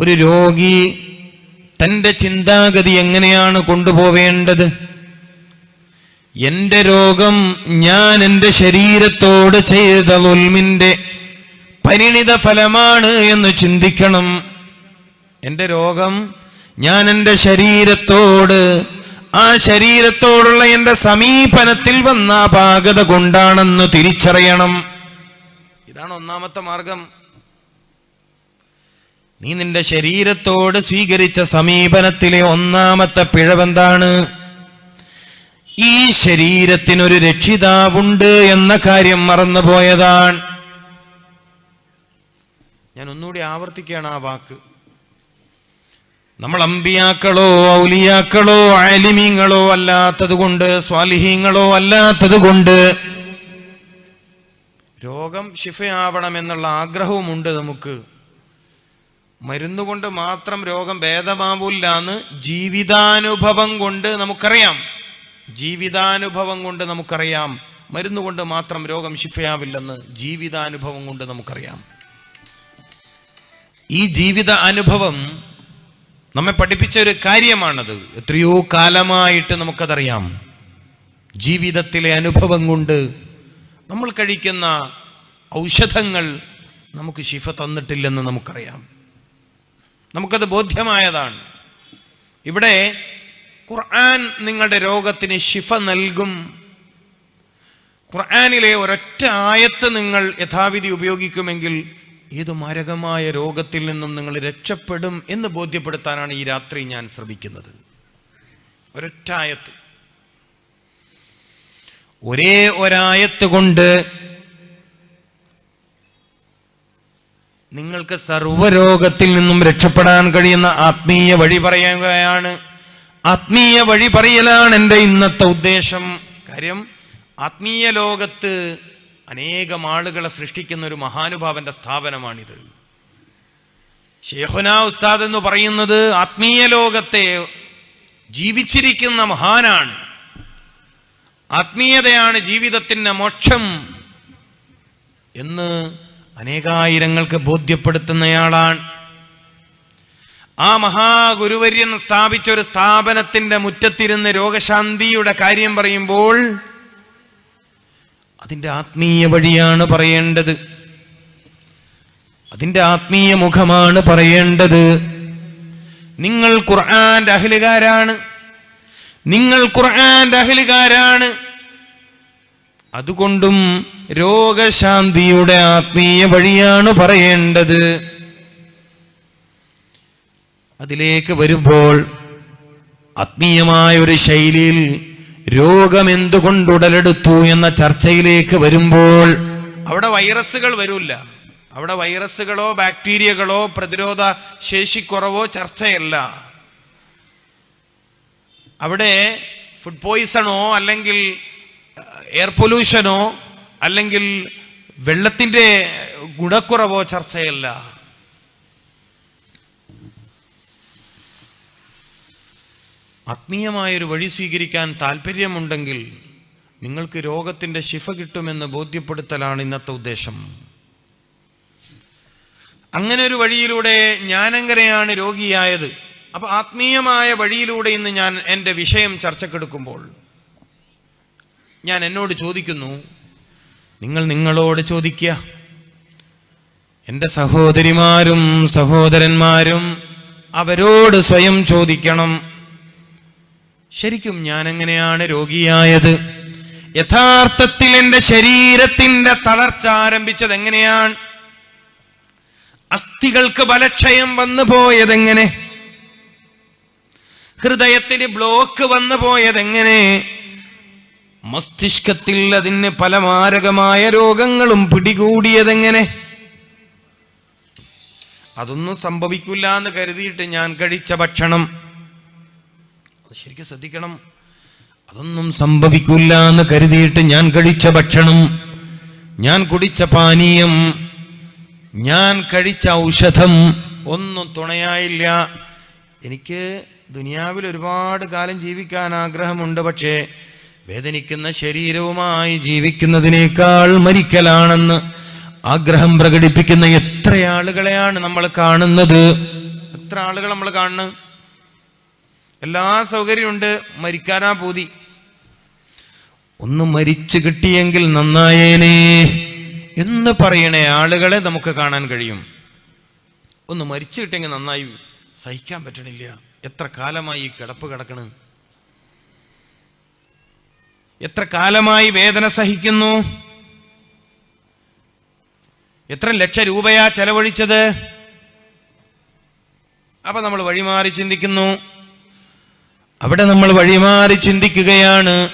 ഒരു രോഗി തന്റെ ചിന്താഗതി എങ്ങനെയാണ് കൊണ്ടുപോവേണ്ടത്? എന്റെ രോഗം ഞാൻ എന്റെ ശരീരത്തോട് ചെയ്ത ഉൽമിന്റെ പരിണിത ഫലമാണ് എന്ന് ചിന്തിക്കണം. എന്റെ രോഗം ഞാൻ എന്റെ ശരീരത്തോട് ആ ശരീരത്തോടുള്ള എന്റെ സമീപനത്തിൽ വന്ന അപാകത കൊണ്ടാണെന്ന് തിരിച്ചറിയണം. ഇതാണ് ഒന്നാമത്തെ മാർഗം. നീ നിന്റെ ശരീരത്തോട് സ്വീകരിച്ച സമീപനത്തിലെ ഒന്നാമത്തെ പിഴവെന്താണ്? ഈ ശരീരത്തിനൊരു രക്ഷിതാവുണ്ട് എന്ന കാര്യം മറന്നുപോയതാണ്. ഞാൻ ഒന്നുകൂടി ആവർത്തിക്കുകയാണ് ആ വാക്ക്. നമ്മൾ അമ്പിയാക്കളോ ഔലിയാക്കളോ ആലിമീങ്ങളോ അല്ലാത്തതുകൊണ്ട് സ്വാലിഹീങ്ങളോ അല്ലാത്തതുകൊണ്ട് രോഗം ശിഫയാവണമെന്നുള്ള ആഗ്രഹവുമുണ്ട് നമുക്ക്. മരുന്നുകൊണ്ട് മാത്രം രോഗം ഭേദമാവില്ല എന്ന് ജീവിതാനുഭവം കൊണ്ട് നമുക്കറിയാം. ജീവിതാനുഭവം കൊണ്ട് നമുക്കറിയാം. മരുന്നുകൊണ്ട് മാത്രം രോഗം ശിഫയാവില്ലെന്ന് ജീവിതാനുഭവം കൊണ്ട് നമുക്കറിയാം. ഈ ജീവിത അനുഭവം നമ്മെ പഠിപ്പിച്ച ഒരു കാര്യമാണത്. എത്രയോ കാലമായിട്ട് നമുക്കതറിയാം. ജീവിതത്തിലെ അനുഭവം കൊണ്ട് നമ്മൾ കഴിക്കുന്ന ഔഷധങ്ങൾ നമുക്ക് ശിഫ തന്നിട്ടില്ലെന്ന് നമുക്കറിയാം. നമുക്കത് ബോധ്യമായതാണ്. ഇവിടെ ഖുർആൻ നിങ്ങളുടെ രോഗത്തിന് ശിഫ നൽകും. ഖുർആാനിലെ ഒരൊറ്റ ആയത്ത് നിങ്ങൾ യഥാവിധി ഉപയോഗിക്കുമെങ്കിൽ ഏത് മാരകമായ രോഗത്തിൽ നിന്നും നിങ്ങൾ രക്ഷപ്പെടും എന്ന് ബോധ്യപ്പെടുത്താനാണ് ഈ രാത്രി ഞാൻ ശ്രമിക്കുന്നത്. ഒരൊറ്റ ആയത്ത്. ഒരേ ഒരായത്ത് കൊണ്ട് നിങ്ങൾക്ക് സർവരോഗത്തിൽ നിന്നും രക്ഷപ്പെടാൻ കഴിയുന്ന ആത്മീയ വഴി പറയുകയാണ്. ആത്മീയ വഴി പറയലാണ് എന്റെ ഇന്നത്തെ ഉദ്ദേശം. കാര്യം ആത്മീയ ലോകത്ത് അനേകം ആളുകളെ സൃഷ്ടിക്കുന്ന ഒരു മഹാനുഭാവന്റെ സ്ഥാപനമാണിത്. ഷേഹുന ഉസ്താദ് എന്ന് പറയുന്നത് ആത്മീയ ലോകത്തെ ജീവിച്ചിരിക്കുന്ന മഹാനാണ്. ആത്മീയതയാണ് ജീവിതത്തിന്റെ മോക്ഷം എന്ന് അനേകായിരങ്ങൾക്ക് ബോധ്യപ്പെടുത്തുന്നയാളാണ്. ആ മഹാഗുരുവര്യൻ സ്ഥാപിച്ച ഒരു സ്ഥാപനത്തിന്റെ മുറ്റത്തിരുന്ന് രോഗശാന്തിയുടെ കാര്യം പറയുമ്പോൾ അതിന്റെ ആത്മീയ വഴിയാണ് പറയേണ്ടത്. അതിന്റെ ആത്മീയ മുഖമാണ് പറയേണ്ടത്. നിങ്ങൾ ഖുർആന്റെ അഹലുകാരാണ്. നിങ്ങൾ ഖുർആന്റെ അഹലുകാരാണ്. അതുകൊണ്ടും രോഗശാന്തിയുടെ ആത്മീയ വഴിയാണ് പറയേണ്ടത്. അതിലേക്ക് വരുമ്പോൾ ആത്മീയമായ ഒരു ശൈലിയിൽ രോഗം എന്തുകൊണ്ടുടലെടുത്തു എന്ന ചർച്ചയിലേക്ക് വരുമ്പോൾ അവിടെ വൈറസുകൾ വരില്ല. അവിടെ വൈറസുകളോ ബാക്ടീരിയകളോ പ്രതിരോധ ശേഷിക്കുറവോ ചർച്ചയല്ല. അവിടെ ഫുഡ് പോയിസണോ അല്ലെങ്കിൽ എയർ പൊല്യൂഷനോ അല്ലെങ്കിൽ വെള്ളത്തിന്റെ ഗുണക്കുറവോ ചർച്ചയല്ല. ആത്മീയമായൊരു വഴി സ്വീകരിക്കാൻ താല്പര്യമുണ്ടെങ്കിൽ നിങ്ങൾക്ക് രോഗത്തിന്റെ ശിഫ കിട്ടുമെന്ന് ബോധ്യപ്പെടുത്തലാണ് ഇന്നത്തെ ഉദ്ദേശം. അങ്ങനെ ഒരു വഴിയിലൂടെ ഞാനെങ്ങനെയാണ് രോഗിയായത്. അപ്പൊ ആത്മീയമായ വഴിയിലൂടെ ഇന്ന് ഞാൻ എന്റെ വിഷയം ചർച്ചക്കെടുക്കുമ്പോൾ ഞാൻ എന്നോട് ചോദിക്കുന്നു. നിങ്ങൾ നിങ്ങളോട് ചോദിക്കുക. എന്റെ സഹോദരിമാരും സഹോദരന്മാരും അവരോട് സ്വയം ചോദിക്കണം. ശരിക്കും ഞാൻ എങ്ങനെയാണ് രോഗിയായത്? യഥാർത്ഥത്തിൽ എന്റെ ശരീരത്തിന്റെ തളർച്ച ആരംഭിച്ചത് എങ്ങനെയാണ്? അസ്ഥികൾക്ക് ബലക്ഷയം വന്നു പോയതെങ്ങനെ? ഹൃദയത്തിന് ബ്ലോക്ക് വന്നു പോയതെങ്ങനെ? മസ്തിഷ്കത്തിൽ അതിന് പല മാരകമായ രോഗങ്ങളും പിടികൂടിയതെങ്ങനെ? അതൊന്നും സംഭവിക്കില്ല എന്ന് കരുതിയിട്ട് ഞാൻ കഴിച്ച ഭക്ഷണം. ശരിക്കും ശ്രദ്ധിക്കണം. അതൊന്നും സംഭവിക്കില്ല എന്ന് കരുതിയിട്ട് ഞാൻ കഴിച്ച ഭക്ഷണം. ഞാൻ കുടിച്ച പാനീയം. ഞാൻ കഴിച്ച ഔഷധം. ഒന്നും തുണയായില്ല. എനിക്ക് ദുനിയാവിൽ ഒരുപാട് കാലം ജീവിക്കാൻ ആഗ്രഹമുണ്ട് പക്ഷേ വേദനിക്കുന്ന ശരീരവുമായി ജീവിക്കുന്നതിനേക്കാൾ മരിക്കലാണെന്ന് ആഗ്രഹം പ്രകടിപ്പിക്കുന്ന എത്ര ആളുകളെയാണ് നമ്മൾ കാണുന്നത്? എത്ര ആളുകൾ നമ്മൾ കാണുന്നു? എല്ലാ സൗകര്യമുണ്ട് മരിക്കാനാ പൂതി. ഒന്ന് മരിച്ചു കിട്ടിയെങ്കിൽ നന്നായേനേ എന്ന് പറയണ ആളുകളെ നമുക്ക് കാണാൻ കഴിയും. ഒന്ന് മരിച്ചു കിട്ടിയെങ്കിൽ നന്നായി സഹിക്കാൻ പറ്റണില്ല. എത്ര കാലമായി ഈ കിടപ്പ് കിടക്കണ്? എത്ര കാലമായി വേദന സഹിക്കുന്നു? എത്ര ലക്ഷ രൂപയാ ചെലവഴിച്ചത്? അപ്പൊ നമ്മൾ വഴിമാറി ചിന്തിക്കുന്നു. അവിടെ നമ്മൾ വഴിമാറി ചിന്തിക്കുകയാണ്.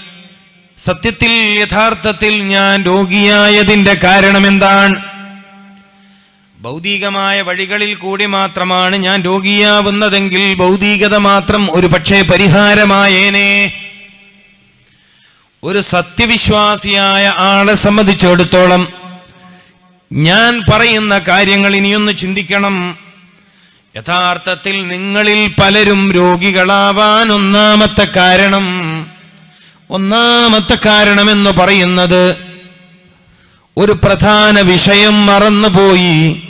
സത്യത്തിൽ യഥാർത്ഥത്തിൽ ഞാൻ രോഗിയായതിന്റെ കാരണം എന്താണ്? ഭൗതികമായ വഴികളിൽ കൂടി മാത്രമാണ് ഞാൻ രോഗിയാവുന്നതെങ്കിൽ ഭൗതികത മാത്രം ഒരു പക്ഷേ പരിഹാരമായേനെ. ഒരു സത്യവിശ്വാസിയായ ആളെ സംബന്ധിച്ചിടത്തോളം ഞാൻ പറയുന്ന കാര്യങ്ങൾ ഇനിയൊന്ന് ചിന്തിക്കണം. യഥാർത്ഥത്തിൽ നിങ്ങളിൽ പലരും രോഗികളാവാൻ ഒന്നാമത്തെ കാരണം ഒന്നാമത്തെ കാരണമെന്ന് പറയുന്നത് ഒരു പ്രധാന വിഷയം മറന്നുപോയി.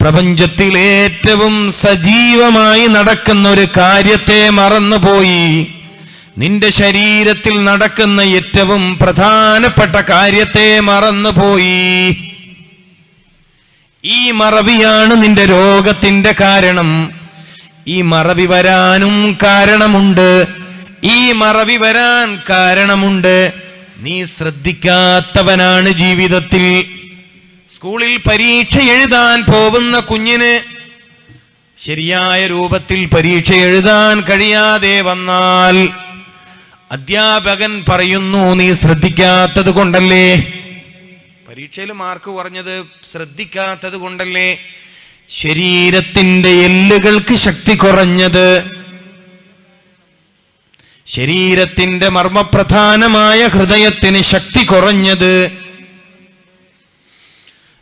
പ്രപഞ്ചത്തിൽ ഏറ്റവും സജീവമായി നടക്കുന്ന ഒരു കാര്യത്തെ മറന്നുപോയി. നിന്റെ ശരീരത്തിൽ നടക്കുന്ന ഏറ്റവും പ്രധാനപ്പെട്ട കാര്യത്തെ മറന്നുപോയി. ഈ മറവിയാണ് നിന്റെ രോഗത്തിന്റെ കാരണം. ഈ മറവി വരാനും കാരണമുണ്ട്. ഈ മറവി വരാൻ കാരണമുണ്ട്. നീ ശ്രദ്ധിക്കാത്തവനാണ് ജീവിതത്തിൽ. സ്കൂളിൽ പരീക്ഷ എഴുതാൻ പോകുന്ന കുഞ്ഞിന് ശരിയായ രൂപത്തിൽ പരീക്ഷ എഴുതാൻ കഴിയാതെ വന്നാൽ അധ്യാപകൻ പറയുന്നു നീ ശ്രദ്ധിക്കാത്തത് കൊണ്ടല്ലേ? പരീക്ഷയിൽ മാർക്ക് കുറഞ്ഞത് ശ്രദ്ധിക്കാത്തത് കൊണ്ടല്ലേ? ശരീരത്തിന്റെ എല്ലുകൾക്ക് ശക്തി കുറഞ്ഞത്. ശരീരത്തിന്റെ മർമ്മപ്രധാനമായ ഹൃദയത്തിന് ശക്തി കുറഞ്ഞത്.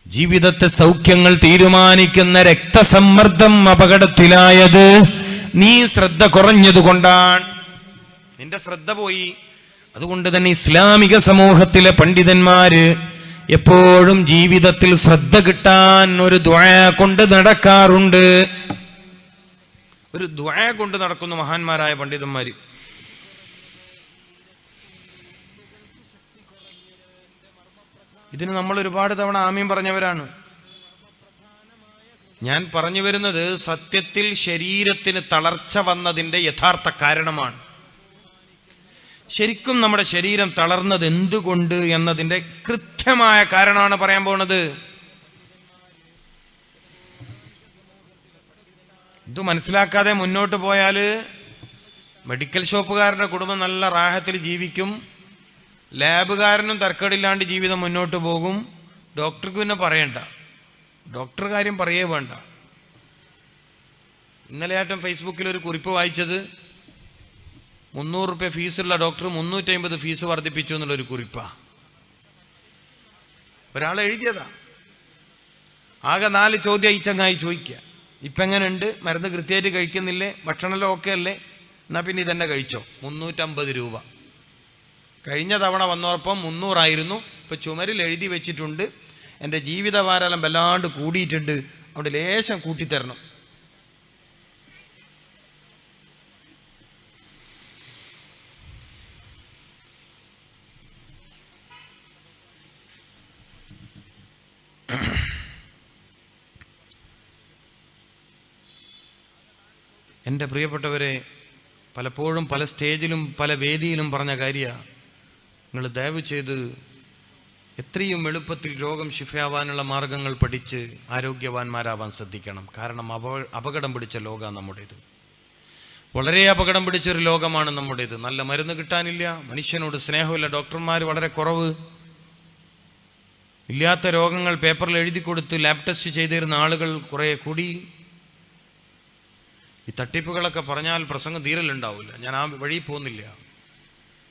ജീവിതത്തെ സൗഖ്യങ്ങൾ തീരുമാനിക്കുന്ന രക്തസമ്മർദ്ദം അപകടത്തിലായത്. നീ ശ്രദ്ധ കുറഞ്ഞതുകൊണ്ടാണ്. നിന്റെ ശ്രദ്ധ പോയി. അതുകൊണ്ട് തന്നെ ഇസ്ലാമിക സമൂഹത്തിലെ പണ്ഡിതന്മാര് എപ്പോഴും ജീവിതത്തിൽ ശ്രദ്ധ കിട്ടാൻ ഒരു ദ്വയ കൊണ്ട് നടക്കാറുണ്ട്. ഒരു ദ്വയ കൊണ്ട് നടക്കുന്ന മഹാന്മാരായ പണ്ഡിതന്മാര്. ഇതിന് നമ്മൾ ഒരുപാട് തവണ ആമീൻ പറഞ്ഞവരാണ്. ഞാൻ പറഞ്ഞു വരുന്നത് സത്യത്തിൽ ശരീരത്തിന് തളർച്ച വന്നതിന്റെ യഥാർത്ഥ കാരണമാണ്. ശരിക്കും നമ്മുടെ ശരീരം തളർന്നത് എന്തുകൊണ്ട് എന്നതിന്റെ കൃത്യമായ കാരണമാണ് പറയാൻ പോണത് ഇത് മനസ്സിലാക്കാതെ മുന്നോട്ട് പോയാൽ മെഡിക്കൽ ഷോപ്പുകാരുടെ കുടുംബം നല്ല റാഹത്തിൽ ജീവിക്കും. ലാബുകാരനും തർക്കടില്ലാണ്ട് ജീവിതം മുന്നോട്ട് പോകും. ഡോക്ടർക്ക് പിന്നെ പറയണ്ട. ഡോക്ടർ കാര്യം പറയേ വേണ്ട. ഇന്നലെയായിട്ടും ഫേസ്ബുക്കിൽ ഒരു കുറിപ്പ് വായിച്ചത് മുന്നൂറ് റുപ്യ ഫീസുള്ള ഡോക്ടർ മുന്നൂറ്റമ്പത് ഫീസ് വർദ്ധിപ്പിച്ചു എന്നുള്ളൊരു കുറിപ്പാ. ഒരാൾ എഴുതിയതാ. ആകെ നാല് ചോദ്യം ഈ ചങ്ങായി ചോദിക്കുക ഇപ്പം എങ്ങനെയുണ്ട് മരുന്ന് കൃത്യമായിട്ട് കഴിക്കുന്നില്ലേ? ഭക്ഷണമെല്ലാം ഓക്കെ അല്ലേ എന്നാ പിന്നെ ഇതന്നെ കഴിച്ചോ? മുന്നൂറ്റമ്പത് രൂപ. കഴിഞ്ഞ തവണ വന്നപ്പം മുന്നൂറായിരുന്നു. ഇപ്പൊ ചുമരിൽ എഴുതി വെച്ചിട്ടുണ്ട്. എന്റെ ജീവിതഭാരം വല്ലാണ്ട് കൂടിയിട്ടുണ്ട്. അവിടെ ലേശം കൂട്ടിത്തരണം. എന്റെ പ്രിയപ്പെട്ടവരെ പലപ്പോഴും പല സ്റ്റേജിലും പല വേദിയിലും പറഞ്ഞ കാര്യ നിങ്ങൾ ദയവ് ചെയ്ത് എത്രയും എളുപ്പത്തിൽ രോഗം ശിഫയാവാനുള്ള മാർഗങ്ങൾ പഠിച്ച് ആരോഗ്യവാന്മാരാവാൻ ശ്രദ്ധിക്കണം. കാരണം അപ അപകടം പിടിച്ച ലോകമാണ് നമ്മുടേത്. വളരെ അപകടം പിടിച്ചൊരു ലോകമാണ് നമ്മുടേത്. നല്ല മരുന്ന് കിട്ടാനില്ല മനുഷ്യനോട് സ്നേഹമില്ല ഡോക്ടർമാർ വളരെ കുറവ്. ഇല്ലാത്ത രോഗങ്ങൾ പേപ്പറിൽ എഴുതി കൊടുത്ത് ലാബ് ടെസ്റ്റ് ചെയ്തിരുന്ന ആളുകൾ കുറെ കൂടി. ഈ തട്ടിപ്പുകളൊക്കെ പറഞ്ഞാൽ പ്രസംഗം തീരലുണ്ടാവില്ല ഞാൻ ആ വഴി പോകുന്നില്ല.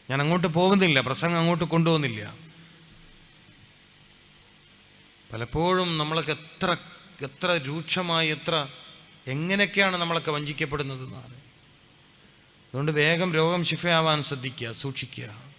ഞാൻ അങ്ങോട്ട് പോകുന്നില്ല. പ്രസംഗം അങ്ങോട്ട് കൊണ്ടുപോകുന്നില്ല. പലപ്പോഴും നമ്മളൊക്കെ എത്ര എത്ര രൂക്ഷമായി എത്ര എങ്ങനെയൊക്കെയാണ് നമ്മളൊക്കെ വഞ്ചിക്കപ്പെടുന്നത് എന്നാണ് അതുകൊണ്ട് വേഗം രോഗം ശിഫയാവാൻ ശ്രദ്ധിക്കുക സൂക്ഷിക്കുക.